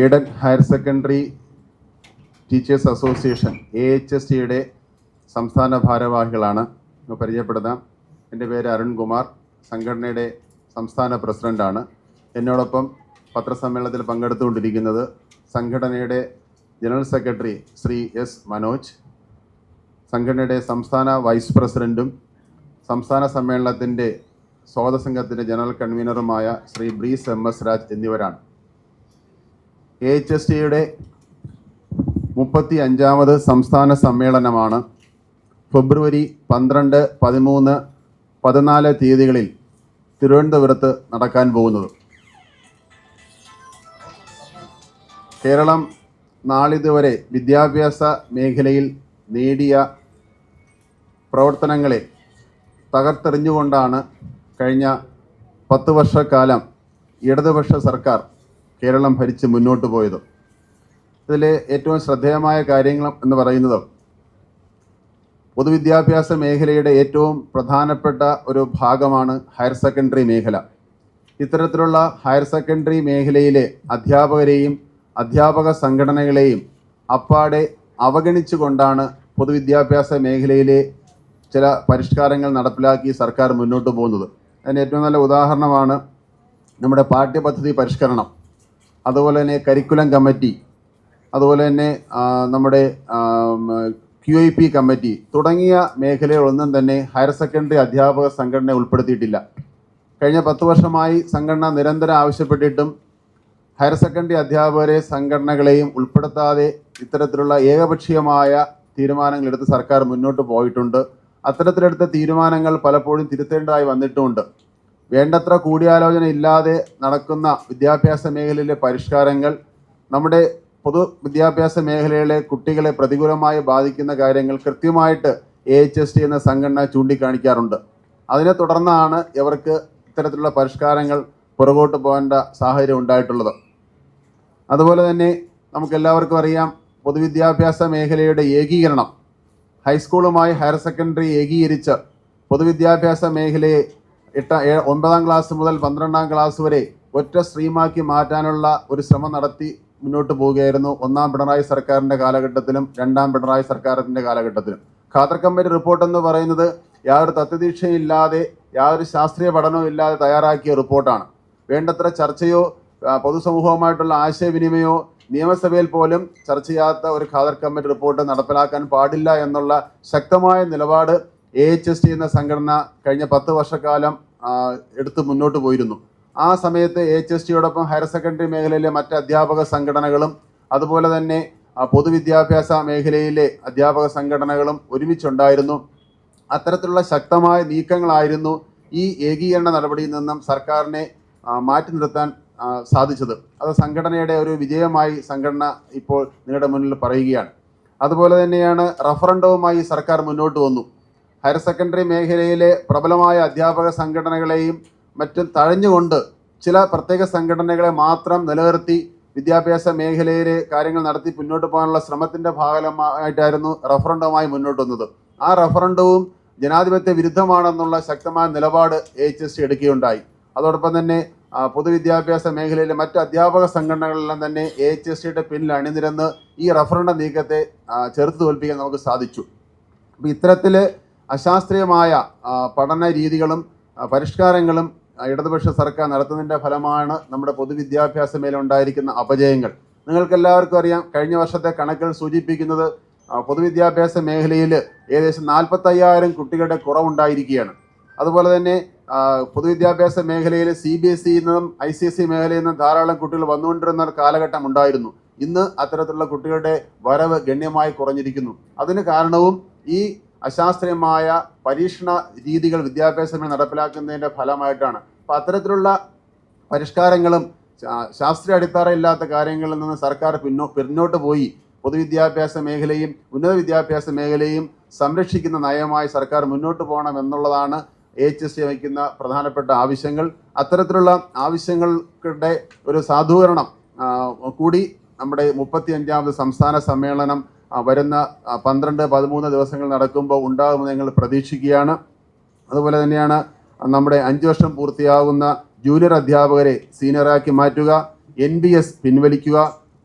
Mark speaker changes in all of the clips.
Speaker 1: Aided higher secondary teachers association A H S ടിയുടെ സംസ്ഥാന ഭാരവാഹികളാണ്. പരിചയപ്പെടുത്താം. എന്റെ പേര് അരുൺകുമാർ സംഘടനയുടെ സംസ്ഥാന പ്രസിഡന്റാണ് എന്നോടൊപ്പം പത്രസമ്മേളനത്തിൽ പങ്കെടുത്തുകൊണ്ടിരിക്കുന്നത് സംഘടനയുടെ general secretary Shri S Manoj സംഘടനയുടെ സംസ്ഥാന വൈസ് പ്രസിഡന്റും സംസ്ഥാന സമ്മേളനത്തിന്റെ സ്വാതസംഘത്തിന്റെ ജനറൽ കൺവീനറുമായ ശ്രീ ബ്രീസ് എം എസ് രാജ് എന്നിവരാണ്. എ എച്ച് എസ് ടിയുടെ മുപ്പത്തി അഞ്ചാമത് സംസ്ഥാന സമ്മേളനമാണ്. ഫെബ്രുവരി പന്ത്രണ്ട് പതിമൂന്ന് പതിനാല് തീയതികളിൽ തിരുവനന്തപുരത്ത് നടക്കാൻ പോകുന്നത്. കേരളം നാളിതുവരെ വിദ്യാഭ്യാസ മേഖലയിൽ നേടിയ പ്രവർത്തനങ്ങളെ തകർത്തെറിഞ്ഞുകൊണ്ടാണ് കഴിഞ്ഞ പത്ത് വർഷക്കാലം ഇടതുപക്ഷ സർക്കാർ കേരളം ഭരിച്ച് മുന്നോട്ട് പോയത്. ഇതിൽ ഏറ്റവും ശ്രദ്ധേയമായ കാര്യങ്ങൾ എന്ന് പറയുന്നത് പൊതുവിദ്യാഭ്യാസ മേഖലയുടെ ഏറ്റവും പ്രധാനപ്പെട്ട ഒരു ഭാഗമാണ് ഹയർ സെക്കൻഡറി മേഖല. ഇത്തരത്തിലുള്ള ഹയർ സെക്കൻഡറി മേഖലയിലെ അധ്യാപകരെയും അധ്യാപക സംഘടനകളെയും അപ്പാടെ അവഗണിച്ചുകൊണ്ടാണ് പൊതുവിദ്യാഭ്യാസ മേഖലയിലെ ചില പരിഷ്കാരങ്ങൾ നടപ്പിലാക്കി സർക്കാർ മുന്നോട്ട് പോകുന്നത്. അതിന് ഏറ്റവും നല്ല ഉദാഹരണമാണ് നമ്മുടെ പാഠ്യപദ്ധതി പരിഷ്കരണം. അതുപോലെ തന്നെ കരിക്കുലം കമ്മിറ്റി അതുപോലെ തന്നെ നമ്മുടെ ക്യു ഐ പി കമ്മിറ്റി തുടങ്ങിയ മേഖലകളൊന്നും തന്നെ ഹയർ സെക്കൻഡറി അധ്യാപക സംഘടന ഉൾപ്പെടുത്തിയിട്ടില്ല. കഴിഞ്ഞ പത്ത് വർഷമായി സംഘടന നിരന്തരം ആവശ്യപ്പെട്ടിട്ടും ഹയർ സെക്കൻഡറി അധ്യാപകരെ സംഘടനകളെയും ഉൾപ്പെടുത്താതെ ഇത്തരത്തിലുള്ള ഏകപക്ഷീയമായ തീരുമാനങ്ങൾ എടുത്ത് സർക്കാർ മുന്നോട്ട് പോയിട്ടുണ്ട്. അത്തരത്തിലെടുത്ത തീരുമാനങ്ങൾ പലപ്പോഴും തിരുത്തേണ്ടതായി വന്നിട്ടുമുണ്ട്. വേണ്ടത്ര കൂടിയാലോചന ഇല്ലാതെ നടക്കുന്ന വിദ്യാഭ്യാസ മേഖലയിലെ പരിഷ്കാരങ്ങൾ നമ്മുടെ പൊതു വിദ്യാഭ്യാസ മേഖലയിലെ കുട്ടികളെ പ്രതികൂലമായി ബാധിക്കുന്ന കാര്യങ്ങൾ കൃത്യമായിട്ട് എ എച്ച് എസ് ടി എന്ന സംഘടന ചൂണ്ടിക്കാണിക്കാറുണ്ട്. അതിനെ തുടർന്നാണ് ഇവർക്ക് ഇത്തരത്തിലുള്ള പരിഷ്കാരങ്ങൾ പുറകോട്ട് പോകേണ്ട സാഹചര്യം ഉണ്ടായിട്ടുള്ളത്. അതുപോലെ തന്നെ നമുക്കെല്ലാവർക്കും അറിയാം പൊതുവിദ്യാഭ്യാസ മേഖലയുടെ ഏകീകരണം ഹൈസ്കൂളുമായി ഹയർ സെക്കൻഡറി ഏകീകരിച്ച് പൊതുവിദ്യാഭ്യാസ മേഖലയെ എട്ട ഒൻപതാം ക്ലാസ് മുതൽ പന്ത്രണ്ടാം ക്ലാസ് വരെ ഒറ്റ സ്ട്രീമാക്കി മാറ്റാനുള്ള ഒരു ശ്രമം നടത്തി മുന്നോട്ട് പോവുകയായിരുന്നു ഒന്നാം പിണറായി സർക്കാരിന്റെ കാലഘട്ടത്തിലും രണ്ടാം പിണറായി സർക്കാരിന്റെ കാലഘട്ടത്തിലും. ഖാദർ കമ്മിറ്റി റിപ്പോർട്ട് എന്ന് പറയുന്നത് യാതൊരു തത്വദീക്ഷയില്ലാതെ യാതൊരു ശാസ്ത്രീയ പഠനവും ഇല്ലാതെ തയ്യാറാക്കിയ റിപ്പോർട്ടാണ് വേണ്ടത്ര ചർച്ചയോ പൊതുസമൂഹവുമായിട്ടുള്ള ആശയവിനിമയമോ നിയമസഭയിൽ പോലും ചർച്ച ചെയ്യാത്ത ഒരു ഖാദർ കമ്മിറ്റി റിപ്പോർട്ട് നടപ്പിലാക്കാൻ പാടില്ല എന്നുള്ള ശക്തമായ നിലപാട് എ എച്ച് എസ് ടി എന്ന സംഘടന കഴിഞ്ഞ പത്ത് വർഷക്കാലം എടുത്ത് മുന്നോട്ട് പോയിരുന്നു. ആ സമയത്ത് എച്ച് എസ് ടിയോടൊപ്പം ഹയർ സെക്കൻഡറി മേഖലയിലെ മറ്റ് അധ്യാപക സംഘടനകളും അതുപോലെ തന്നെ പൊതുവിദ്യാഭ്യാസ മേഖലയിലെ അധ്യാപക സംഘടനകളും ഒരുമിച്ചുണ്ടായിരുന്നു. അത്തരത്തിലുള്ള ശക്തമായ നീക്കങ്ങളായിരുന്നു ഈ ഏകീകരണ നടപടിയിൽ നിന്നും സർക്കാരിനെ മാറ്റി നിർത്താൻ സാധിച്ചത്. അത് സംഘടനയുടെ ഒരു വിജയമായി സംഘടന ഇപ്പോൾ നിങ്ങളുടെ മുന്നിൽ പറയുകയാണ്. അതുപോലെ തന്നെയാണ് റഫറൻഡവുമായി സർക്കാർ മുന്നോട്ട് വന്നു. ഹയർ സെക്കൻഡറി മേഖലയിലെ പ്രബലമായ അധ്യാപക സംഘടനകളെയും മറ്റും തഴഞ്ഞുകൊണ്ട് ചില പ്രത്യേക സംഘടനകളെ മാത്രം നിലനിർത്തി വിദ്യാഭ്യാസ മേഖലയിലെ കാര്യങ്ങൾ നടത്തി മുന്നോട്ട് പോകാനുള്ള ശ്രമത്തിന്റെ ഭാഗമായിട്ടായിരുന്നു റഫറൻഡവുമായി മുന്നോട്ട് വന്നത്. ആ റഫറൻഡവും ജനാധിപത്യ വിരുദ്ധമാണെന്നുള്ള ശക്തമായ നിലപാട് എച്ച് എസ് ടി എടുക്കുകയുണ്ടായി. അതോടൊപ്പം തന്നെ പൊതുവിദ്യാഭ്യാസ മേഖലയിലെ മറ്റ് അധ്യാപക സംഘടനകളെല്ലാം തന്നെ എ എച്ച് എസ് ടിയുടെ പിന്നിൽ അണിനിരന്ന് ഈ റഫറൻഡം നീക്കത്തെ ചെറുത്ത് തോൽപ്പിക്കാൻ നമുക്ക് സാധിച്ചു. അപ്പോൾ ഇത്തരത്തിൽ അശാസ്ത്രീയമായ പഠന രീതികളും പരിഷ്കാരങ്ങളും ഇടതുപക്ഷ സർക്കാർ നടത്തുന്നതിന്റെ ഫലമാണ് നമ്മുടെ പൊതുവിദ്യാഭ്യാസ മേലുണ്ടായിരിക്കുന്ന അപജയങ്ങൾ. നിങ്ങൾക്കെല്ലാവർക്കും അറിയാം കഴിഞ്ഞ വർഷത്തെ കണക്കുകൾ സൂചിപ്പിക്കുന്നത് പൊതുവിദ്യാഭ്യാസ മേഖലയിൽ ഏകദേശം നാൽപ്പത്തയ്യായിരം കുട്ടികളുടെ കുറവുണ്ടായിരിക്കുകയാണ്. അതുപോലെ തന്നെ പൊതുവിദ്യാഭ്യാസ മേഖലയിൽ സി ബി എസ് ഇയിൽ നിന്നും ഐ സി എസ് ഇ മേഖലയിൽ നിന്നും ധാരാളം കുട്ടികൾ വന്നുകൊണ്ടിരുന്ന ഒരു കാലഘട്ടം ഉണ്ടായിരുന്നു ഇന്ന് അത്തരത്തിലുള്ള കുട്ടികളുടെ വരവ് ഗണ്യമായി കുറഞ്ഞിരിക്കുന്നു. അതിന് കാരണവും ഈ അശാസ്ത്രീയമായ പരീക്ഷണ രീതികൾ വിദ്യാഭ്യാസം നടപ്പിലാക്കുന്നതിന്റെ ഫലമായിട്ടാണ്. അപ്പം അത്തരത്തിലുള്ള പരിഷ്കാരങ്ങളും ശാസ്ത്രീയ അടിത്തറയില്ലാത്ത കാര്യങ്ങളിൽ നിന്ന് സർക്കാർ പിന്നോ പിന്നോട്ട് പോയി പൊതുവിദ്യാഭ്യാസ മേഖലയും ഉന്നത വിദ്യാഭ്യാസ മേഖലയും സംരക്ഷിക്കുന്ന നയമായി സർക്കാർ മുന്നോട്ട് പോകണം എന്നുള്ളതാണ് എച്ച് എസ് വയ്ക്കുന്ന പ്രധാനപ്പെട്ട ആവശ്യങ്ങൾ. അത്തരത്തിലുള്ള ആവശ്യങ്ങളുടെ ഒരു സാധൂകരണം കൂടി നമ്മുടെ മുപ്പത്തി അഞ്ചാമത് സംസ്ഥാന സമ്മേളനം വരുന്ന പന്ത്രണ്ട് പതിമൂന്ന് ദിവസങ്ങൾ നടക്കുമ്പോൾ ഉണ്ടാകുമെന്ന് ഞങ്ങൾ പ്രതീക്ഷിക്കുകയാണ്. അതുപോലെ തന്നെയാണ് നമ്മുടെ അഞ്ച് വർഷം പൂർത്തിയാകുന്ന ജൂനിയർ അധ്യാപകരെ സീനിയറാക്കി മാറ്റുക എൻ ബി എസ് പിൻവലിക്കുക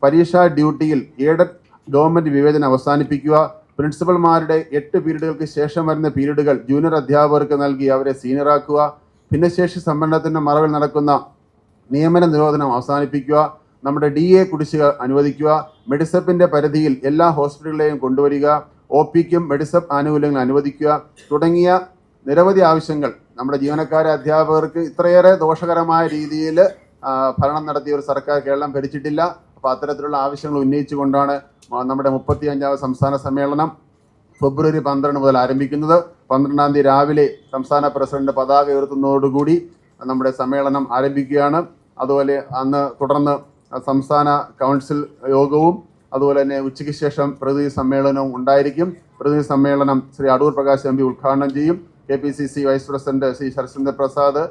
Speaker 1: പരീക്ഷാ ഡ്യൂട്ടിയിൽ എയ്ഡഡ് ഗവൺമെന്റ് വിവേചനം അവസാനിപ്പിക്കുക പ്രിൻസിപ്പൽമാരുടെ എട്ട് പീരീഡുകൾക്ക് ശേഷം വരുന്ന പീരീഡുകൾ ജൂനിയർ അധ്യാപകർക്ക് നൽകി അവരെ സീനിയറാക്കുക ഭിന്നശേഷി സംവരണത്തിന്റെ മറവിൽ നടക്കുന്ന നിയമന നിരോധനം അവസാനിപ്പിക്കുക നമ്മുടെ ഡി എ കുടിശ്ശിക അനുവദിക്കുക മെഡിസപ്പിന്റെ പരിധിയിൽ എല്ലാ ഹോസ്പിറ്റലുകളെയും കൊണ്ടുവരിക ഒ പിക്കും മെഡിസപ്പ് ആനുകൂല്യങ്ങൾ അനുവദിക്കുക തുടങ്ങിയ നിരവധി ആവശ്യങ്ങൾ നമ്മുടെ ജീവനക്കാരെ അധ്യാപകർക്ക് ഇത്രയേറെ ദോഷകരമായ രീതിയിൽ ഭരണം നടത്തിയ ഒരു സർക്കാർ കേരളം ഭരിച്ചിട്ടില്ല. അപ്പോൾ അത്തരത്തിലുള്ള ആവശ്യങ്ങൾ ഉന്നയിച്ചുകൊണ്ടാണ് നമ്മുടെ മുപ്പത്തി അഞ്ചാമത് സംസ്ഥാന സമ്മേളനം ഫെബ്രുവരി പന്ത്രണ്ട് മുതൽ ആരംഭിക്കുന്നത്. പന്ത്രണ്ടാം തീയതി രാവിലെ സംസ്ഥാന പ്രസിഡന്റ് പതാക ഉയർത്തുന്നതോടുകൂടി നമ്മുടെ സമ്മേളനം ആരംഭിക്കുകയാണ്. അതുപോലെ അന്ന് തുടർന്ന് സംസ്ഥാന കൗൺസിൽ യോഗവും അതുപോലെ തന്നെ ഉച്ചയ്ക്ക് ശേഷം പ്രതിനിധി സമ്മേളനവും ഉണ്ടായിരിക്കും. പ്രതിനിധി സമ്മേളനം ശ്രീ അടൂർ പ്രകാശ് എം പി ഉദ്ഘാടനം ചെയ്യും. K P C C vice president Shri Sarathchandra Prasad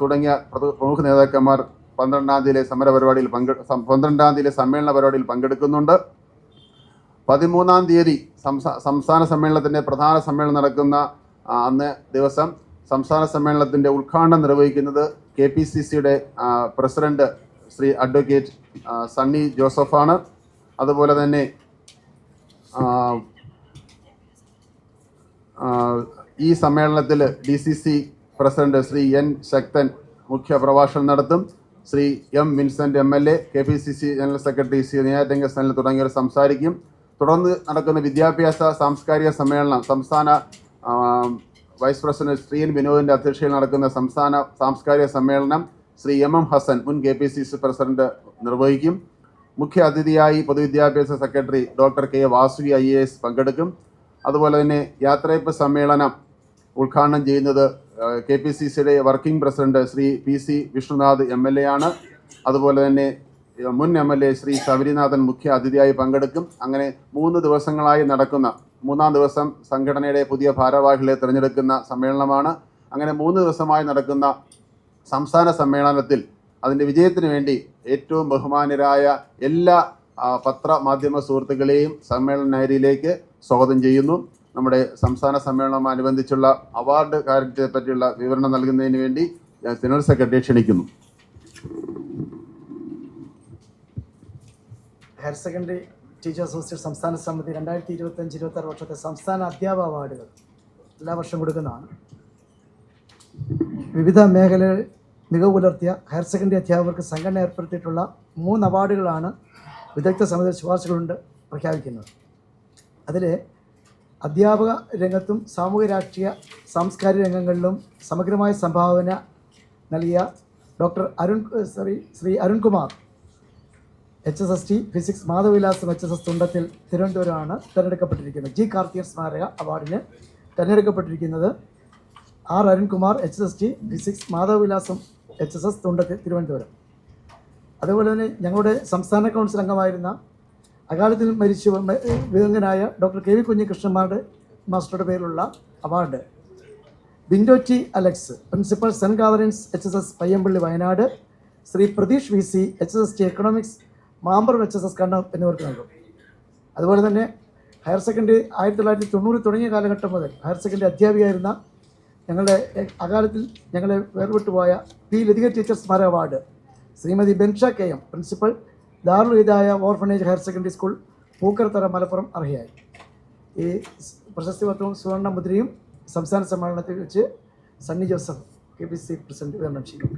Speaker 1: തുടങ്ങിയ പ്രമുഖ നേതാക്കന്മാർ പന്ത്രണ്ടാം തീയതിയിലെ സമര പരിപാടിയിൽ പങ്കെടു പന്ത്രണ്ടാം തീയതിയിലെ സമ്മേളന പരിപാടിയിൽ പങ്കെടുക്കുന്നുണ്ട്. പതിമൂന്നാം തീയതി സംസ്ഥാന സമ്മേളനത്തിന്റെ പ്രധാന സമ്മേളനം നടക്കുന്ന അന്ന് ദിവസം സംസ്ഥാന സമ്മേളനത്തിന്റെ ഉദ്ഘാടനം നിർവഹിക്കുന്നത് കെ പി സി സിയുടെ പ്രസിഡന്റ് ശ്രീ അഡ്വക്കേറ്റ് സണ്ണി ജോസഫാണ്. അതുപോലെ തന്നെ ഈ സമ്മേളനത്തിൽ D C C president Shri N Sakthan മുഖ്യ പ്രഭാഷണം നടത്തും. Shri M Vincent M L A K P C C general secretary Shri നിയാരംഗ Sanal തുടങ്ങിയവർ സംസാരിക്കും. തുടർന്ന് നടക്കുന്ന വിദ്യാഭ്യാസ സാംസ്കാരിക സമ്മേളനം സംസ്ഥാന വൈസ് പ്രസിഡന്റ് ശ്രീ എൻ വിനോദിന്റെ അധ്യക്ഷതയിൽ നടക്കുന്ന സംസ്ഥാന സാംസ്കാരിക സമ്മേളനം ശ്രീ എം എം ഹസൻ മുൻ K P C C president നിർവഹിക്കും. മുഖ്യ അതിഥിയായി പൊതുവിദ്യാഭ്യാസ secretary doctor K Vasuki I A S പങ്കെടുക്കും. അതുപോലെ തന്നെ യാത്രയപ്പ് സമ്മേളനം ഉദ്ഘാടനം ചെയ്യുന്നത് കെ പി സി സിയുടെ working president Shri P C Vishnunath M L A ആണ്. അതുപോലെ തന്നെ മുൻ M L A Shri Sabarinathan മുഖ്യ അതിഥിയായി പങ്കെടുക്കും. അങ്ങനെ മൂന്ന് ദിവസങ്ങളായി നടക്കുന്ന മൂന്നാം ദിവസം സംഘടനയുടെ പുതിയ ഭാരവാഹികളെ തിരഞ്ഞെടുക്കുന്ന സമ്മേളനമാണ്. അങ്ങനെ മൂന്ന് ദിവസമായി നടക്കുന്ന സംസ്ഥാന സമ്മേളനത്തിൽ അതിന്റെ വിജയത്തിന് വേണ്ടി ഏറ്റവും ബഹുമാനരായ എല്ലാ പത്രമാധ്യമ പത്ര മാധ്യമ സുഹൃത്തുക്കളെയും സമ്മേളന നഗരിയിലേക്ക് സ്വാഗതം ചെയ്യുന്നു. നമ്മുടെ സംസ്ഥാന സമ്മേളനം അനുബന്ധിച്ചുള്ള അവാർഡ് കാര്യത്തെ പറ്റിയുള്ള വിവരണം നൽകുന്നതിന് വേണ്ടി ഞാൻ ജനറൽ സെക്രട്ടറിയെ ക്ഷണിക്കുന്നു.
Speaker 2: ഹയർ സെക്കൻഡറി ടീച്ചർ അസോസിയേറ്റ് സംസ്ഥാന സമിതി രണ്ടായിരത്തി ഇരുപത്തഞ്ച് ഇരുപത്താറ് വർഷത്തെ സംസ്ഥാന അധ്യാപക അവാർഡുകൾ എല്ലാ വർഷവും കൊടുക്കുന്നതാണ്. വിവിധ മേഖലകളിൽ മികവ് പുലർത്തിയ ഹയർ സെക്കൻഡറി അധ്യാപകർക്ക് സംഘടന ഏർപ്പെടുത്തിയിട്ടുള്ള മൂന്ന് അവാർഡുകളാണ് വിദഗ്ധ സമിതി ശുപാർശകളുണ്ട് പ്രഖ്യാപിക്കുന്നത്. അതിൽ അധ്യാപക രംഗത്തും സാമൂഹ്യ രാഷ്ട്രീയ സാംസ്കാരിക രംഗങ്ങളിലും സമഗ്രമായ സംഭാവന നൽകിയ doctor Arun Shri Shri Arunkumar H S S T physics Madhavilasom H S S Thundathil തിരുവനന്തപുരമാണ് തിരഞ്ഞെടുക്കപ്പെട്ടിരിക്കുന്നത്. ജി കാർത്തിയർ സ്മാരക അവാർഡിന് തിരഞ്ഞെടുക്കപ്പെട്ടിരിക്കുന്നത് R Arunkumar H S T physics Madhavilasom H S S Thundathu Thiruvananthapuram. അതുപോലെ തന്നെ ഞങ്ങളുടെ സംസ്ഥാന കൗൺസിൽ അംഗമായിരുന്ന അകാലത്തിൽ മരിച്ചു വിദഗ്ധനായ ഡോക്ടർ കെ വി കുഞ്ഞികൃഷ്ണന്മാരുടെ മാസ്റ്ററുടെ പേരിലുള്ള award. Bindo T Alex principal saint ഗാവറൻസ് H S S Payyampally Wayanad Shri Pratheesh V C H S S T economics Mamparam H S S Kannur എന്നിവർക്ക് നൽകും. അതുപോലെ തന്നെ ഹയർ സെക്കൻഡറി ആയിരത്തി തൊള്ളായിരത്തി തൊണ്ണൂറ് തുടങ്ങിയ കാലഘട്ടം മുതൽ ഹയർ സെക്കൻഡറി അധ്യാപികയായിരുന്ന ഞങ്ങളുടെ അകാലത്തിൽ ഞങ്ങളെ വേർപെട്ടുപോയ പി ലതിക ടീച്ചർ സ്മാരക award Shrimati Bensha K M principal Darul orphanage higher secondary school Pookkarathara Malappuram അർഹയായി. ഈ പ്രശസ്തി പത്രവും സുവർണ മുദ്രയും സംസ്ഥാന സമ്മേളനത്തിൽ വെച്ച് Sunny Joseph K P C president വിതരണം ചെയ്യും